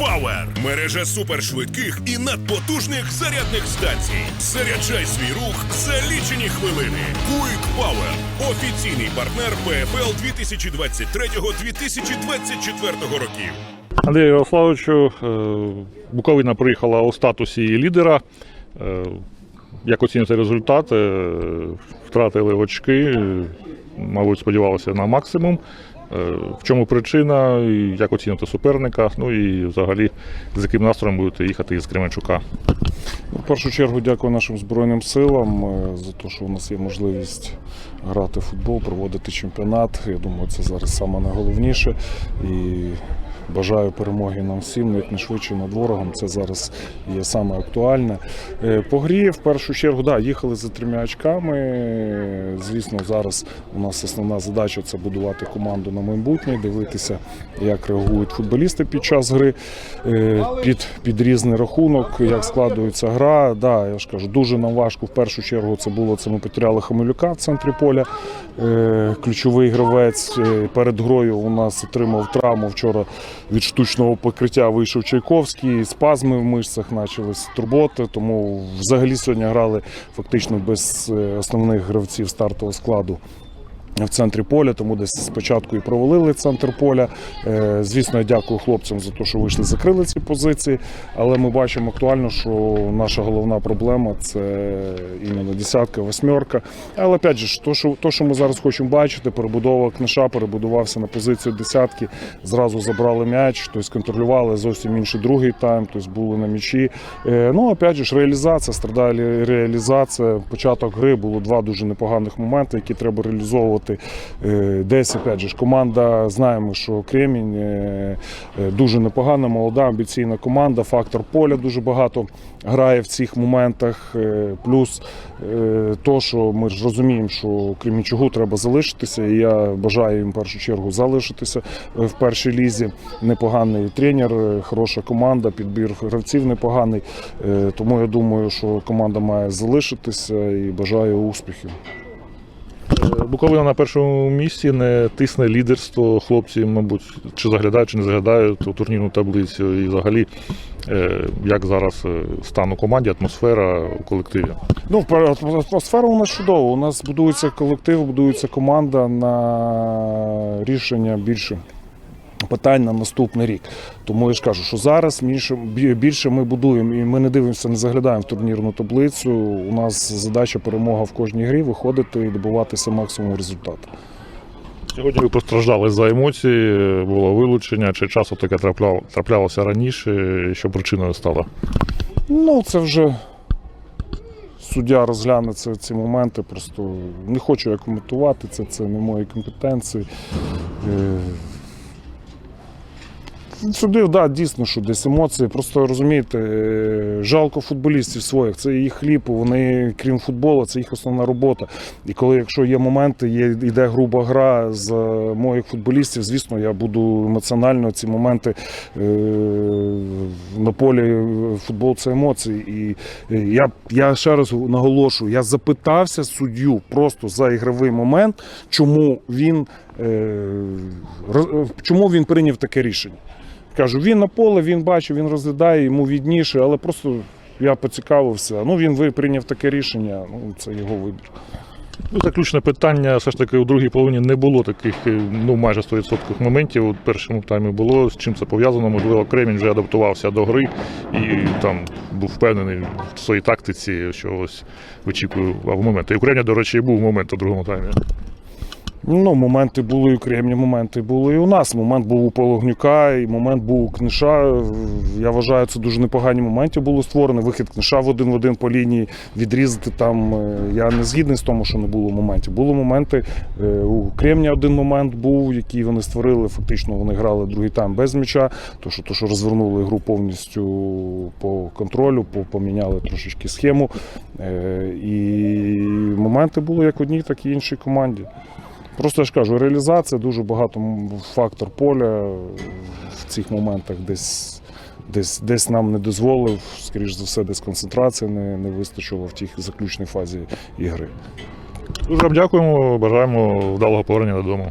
Power – мережа супершвидких і надпотужних зарядних станцій. Заряджай свій рух за лічені хвилини. Quick Power – офіційний партнер ПФЛ 2023-2024 років. Андрію Ярославовичу, е, Буковина приїхала у статусі лідера. Е, Як оцінюєте результати? Е, Втратили очки, мабуть, сподівалися на максимум. Е, В чому причина? Як оцінити суперника? Ну і взагалі з яким настроєм будете їхати із Кременчука? В першу чергу дякую нашим Збройним силам е, за те, що у нас є можливість грати в футбол, проводити чемпіонат. Я думаю, це зараз найголовніше. І бажаю перемоги нам всім, якнайшвидше над ворогом. Це зараз є саме актуальне. Е, По грі, в першу чергу, да, їхали за трьома очками. Звісно, зараз у нас основна задача це будувати команду на майбутнє, дивитися, як реагують футболісти під час гри, е, під, під різний рахунок, як складується гра. Да, я ж кажу, дуже нам важко. В першу чергу це було це. Ми потеряли Хамилюка в центрі поля. Е, Ключовий гравець перед грою у нас отримав травму вчора від штучного покриття. Вийшов Чайковський, спазми в мишцях почались турботи. Тому взагалі сьогодні грали фактично без е, основних гравців стартового складу в центрі поля, тому десь спочатку і провалили центр поля. Е, Звісно, я дякую хлопцям за те, що вийшли, закрили ці позиції. Але ми бачимо актуально, що наша головна проблема це іменно десятка, восьмерка. Але опять же, то, що, то, що ми зараз хочемо бачити, перебудова книша перебудувався на позицію десятки, зразу забрали м'яч, тобто контролювали зовсім інший другий тайм, тобто були на м'ячі. Е, Ну, опять же, реалізація, страдає реалізація. Початок гри було два дуже непоганих моменти, які треба реалізовувати. Е, Десь, опять же, ж, команда, знаємо, що Кремінь е, е, дуже непогана, молода, амбіційна команда. Фактор поля дуже багато грає в цих моментах. Плюс то, що ми ж розуміємо, що Кремінчугу треба залишитися. І я бажаю їм в першу чергу залишитися в першій лізі. Непоганий тренер, хороша команда, підбір гравців непоганий. Тому я думаю, що команда має залишитися і бажаю успіхів. Е, Буковина на першому місці не тисне лідерство. Хлопці, мабуть, чи заглядають, чи не заглядають у турнірну таблицю. І взагалі, е, як зараз е, стан у команді, атмосфера у колективі. Ну, атмосфера у нас чудова. У нас будується колектив, будується команда на рішення більше питань на наступний рік. Тому я ж кажу, що зараз більше, більше ми будуємо і ми не дивимося, не заглядаємо в турнірну таблицю. У нас задача перемога в кожній грі, виходити і добиватися максимум результату. Сьогодні ви постраждали за емоції, е, було вилучення, чи часу таке трапляв- траплялося раніше, і що причиною стало? Ну, це вже суддя розгляне це, ці моменти. Просто не хочу я коментувати це, це не мої компетенції. Судив, да, дійсно, що десь емоції. Просто розумієте, е, жалко футболістів своїх. Це їх хліб, вони, крім футболу, це їх основна робота. І коли, якщо є моменти, є йде груба гра з е, моїх футболістів, звісно, я буду емоціонально ці моменти е, на полі футбол це емоції. І я, я ще раз наголошую, я запитався суддю просто за ігровий момент, чому він, чому він прийняв таке рішення. Кажу, він на поле, він бачив, він розглядає, йому відніше, але просто я поцікавився. Ну, він прийняв таке рішення, ну це його вибір. Ну, заключне питання. Все ж таки, у другій половині не було таких, е, ну майже 100% моментів. У першому таймі було. З чим це пов'язано? Можливо, Кремінь вже адаптувався до гри і там був впевнений в своїй тактиці, що ось вичікую в моменти. І у Кремня, до речі, був момент у другому таймі. Ну, моменти були і у Кремні, моменти були і у нас. Момент був у Пологнюка, і момент був у Книша. Я вважаю, це дуже непогані моменти було створено. Вихід Книша в один в один по лінії відрізати там. е, Я не згідний з тому, що не було моментів. Були моменти. е, У Кремня один момент був, який вони створили. Фактично вони грали другий тайм без м'яча. То що, то, що розвернули гру повністю по контролю, поміняли трошечки схему. Е, І моменти були як одній, так і іншій команді. Просто я ж кажу, реалізація дуже багато фактор поля в цих моментах десь. Десь, десь нам не дозволив, скоріш за все, десь концентрація не, не вистачило в тій заключній фазі ігри. Дуже вам дякуємо, бажаємо вдалого повернення додому.